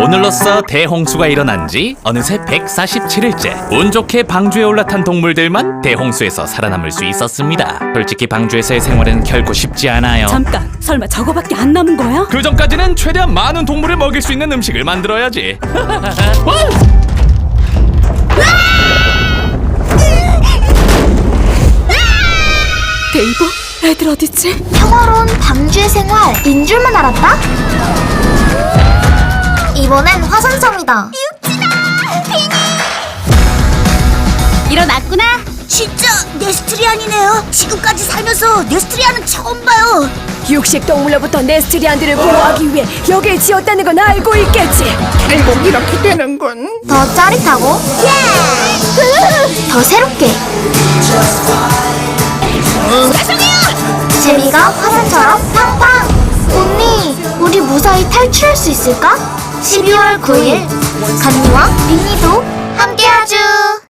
오늘로써 대홍수가 일어난 지 어느새 147일째. 운 좋게 방주에 올라탄 동물들만 대홍수에서 살아남을 수 있었습니다. 솔직히 방주에서의 생활은 결코 쉽지 않아요. 잠깐, 설마 저거밖에 안 남은 거야? 그 전까지는 최대한 많은 동물을 먹일 수 있는 음식을 만들어야지. 데이브, 애들 어딨지? 평화로운 방주의 생활 인 줄만 알았다? 이번엔 화산섬이다. 일어났구나. 진짜 네스트리안이네요. 지금까지 살면서 네스트리안은 처음 봐요. 육식 동물로부터 네스트리안들을 보호하기 위해 여길 지었다는 건 알고 있겠지. 결국 이렇게 되는군. 더 짜릿하고 더 새롭게 재미가 화산처럼 팡팡 언니 우리 무사히 탈출할 수 있을까? 12월 9일 간이와 민니도